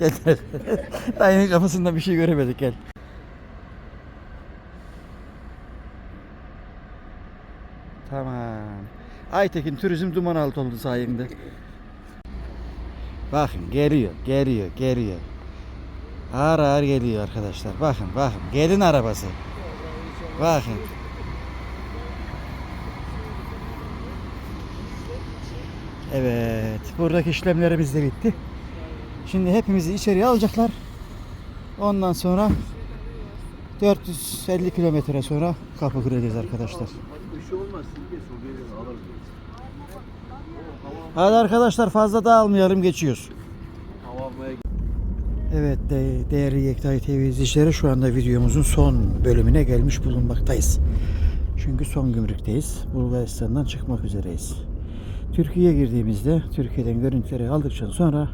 Gel gel. Dayının kafasında bir şey göremedik gel. Tamam. Aytekin turizm duman altı oldu sayende. Bakın geliyor, geliyor, geliyor. Ağır ağır geliyor arkadaşlar. Bakın, bakın. Gelin arabası. Bakın. Evet, buradaki işlemlerimiz de bitti. Şimdi hepimizi içeriye alacaklar. Ondan sonra 450 kilometre sonra kapı kıracağız arkadaşlar. Hadi arkadaşlar fazla dağılmayalım geçiyoruz. Hava almaya Evet de, değerli Yektay TV izleyicileri şu anda videomuzun son bölümüne gelmiş bulunmaktayız. Çünkü son gümrükteyiz. Bulgaristan'dan çıkmak üzereyiz. Türkiye'ye girdiğimizde Türkiye'den görüntüleri aldıktan sonra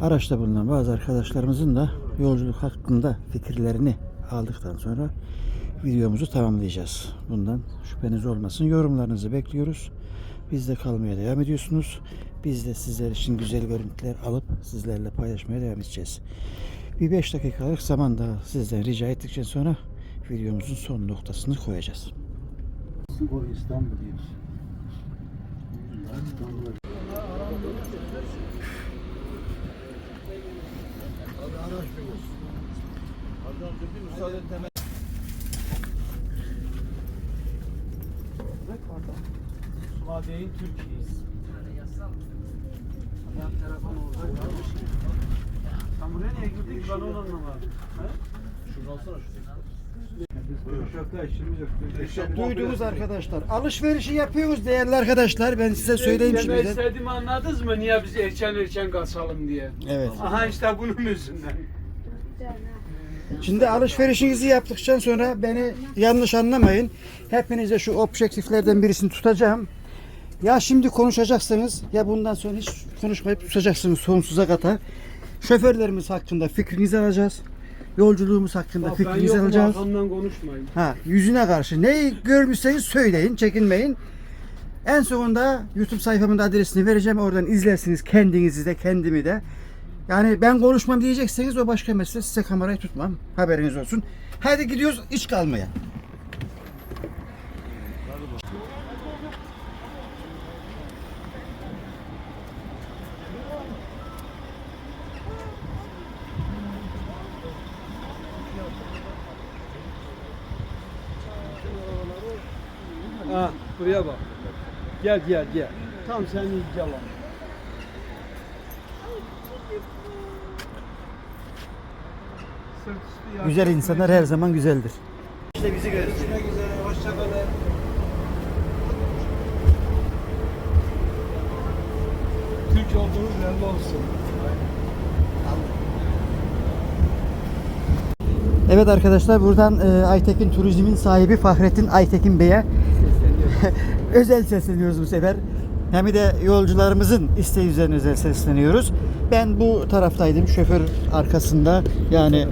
araçta bulunan bazı arkadaşlarımızın da yolculuk hakkında fikirlerini aldıktan sonra videomuzu tamamlayacağız. Bundan şüpheniz olmasın. Yorumlarınızı bekliyoruz. Bizde kalmaya devam ediyorsunuz. Biz de sizler için güzel görüntüler alıp sizlerle paylaşmaya devam edeceğiz. Bir 5 dakikalık zaman daha sizden rica ettikten sonra videomuzun son noktasını koyacağız. O İstanbul diyoruz. Suadiye'nin Türkiye'yiz. Yan telefon orada. Sen buraya niye girdik? Ben onu anlamadım. Şunu alsana şu. İşimiz yok. Duydunuz arkadaşlar. Alışverişi yapıyoruz değerli arkadaşlar. Ben size söyleyeyim Demek şimdiden. istediğimi anladınız mı? Niye biz erken erken kaçalım diye. Evet. Aha işte bunun yüzünden. Şimdi alışverişinizi yaptıktan sonra beni yanlış anlamayın. Hepinize şu objektiflerden birisini tutacağım. Ya şimdi konuşacaksınız ya bundan sonra hiç konuşmayıp tutacaksınız sonsuza kadar. Şoförlerimiz hakkında fikrinizi alacağız. Yolculuğumuz hakkında Bak ben fikrinizi yokum alacağız. arkamdan konuşmayın. Ha, yüzüne karşı neyi görmüşseniz söyleyin, çekinmeyin. En sonunda YouTube sayfamın da adresini vereceğim. Oradan izlersiniz kendinizi de kendimi de. Yani ben konuşmam diyecekseniz o başka mesele. Size kamerayı tutmam. Haberiniz olsun. Hadi gidiyoruz iç kalmaya. Ha buraya bak. Gel gel gel. Tam senin yalan. Güzel insanlar her zaman güzeldir. İşte bizi üzere. Hoşçakalın. Türk olduğunuz belli olsun. Evet arkadaşlar buradan e, Aytekin Turizm'in sahibi Fahrettin Aytekin Bey'e özel sesleniyoruz bu sefer. Hem de yolcularımızın isteği üzerine özel sesleniyoruz. Ben bu taraftaydım şoför arkasında yani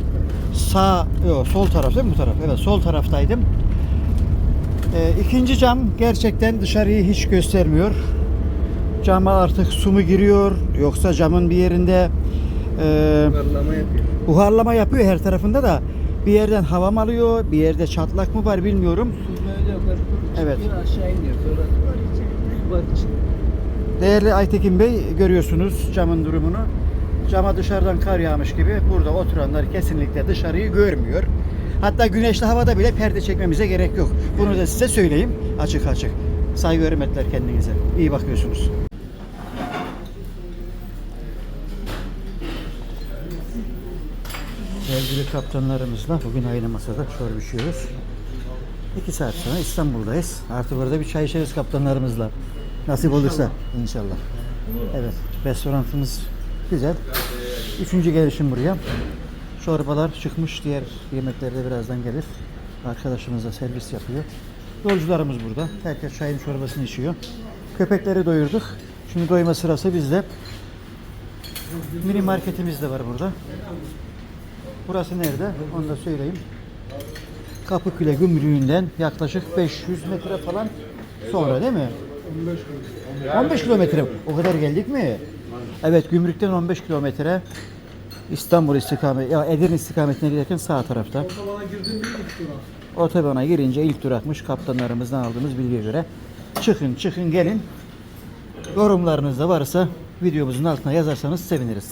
sağ yok sol taraf değil mi bu taraf? Evet sol taraftaydım. E, ikinci cam gerçekten dışarıyı hiç göstermiyor. Cama artık su mu giriyor yoksa camın bir yerinde e, Karlama yapıyor. buharlama yapıyor her tarafında da bir yerden hava mı alıyor, bir yerde çatlak mı var bilmiyorum. Evet. Bir aşağı iniyor. Sonra var için. Değerli Aytekin Bey görüyorsunuz camın durumunu. Cama dışarıdan kar yağmış gibi burada oturanlar kesinlikle dışarıyı görmüyor. Hatta güneşli havada bile perde çekmemize gerek yok. Bunu da size söyleyeyim açık açık. Saygı hürmetler kendinize. İyi bakıyorsunuz. Sevgili kaptanlarımızla bugün aynı masada çorba içiyoruz. İki saat sonra İstanbul'dayız. Artı burada bir çay içeriz kaptanlarımızla. Nasip olursa inşallah. Evet, restoranımız güzel. Üçüncü gelişim buraya. Çorbalar çıkmış, diğer yemekler de birazdan gelir. Arkadaşımız da servis yapıyor. Yolcularımız burada. Herkes çayın çorbasını içiyor. Köpekleri doyurduk. Şimdi doyma sırası bizde. Mini marketimiz de var burada. Burası nerede? Onu da söyleyeyim. Kapıkule Gümrüğü'nden yaklaşık 500 metre falan sonra değil mi? 15 kilometre. 15 kilometre. O kadar geldik mi? Evet gümrükten 15 kilometre. İstanbul istikamet, ya Edirne istikametine giderken sağ tarafta. Otobana girince ilk durakmış kaptanlarımızdan aldığımız bilgiye göre. Çıkın çıkın gelin. Yorumlarınız da varsa videomuzun altına yazarsanız seviniriz.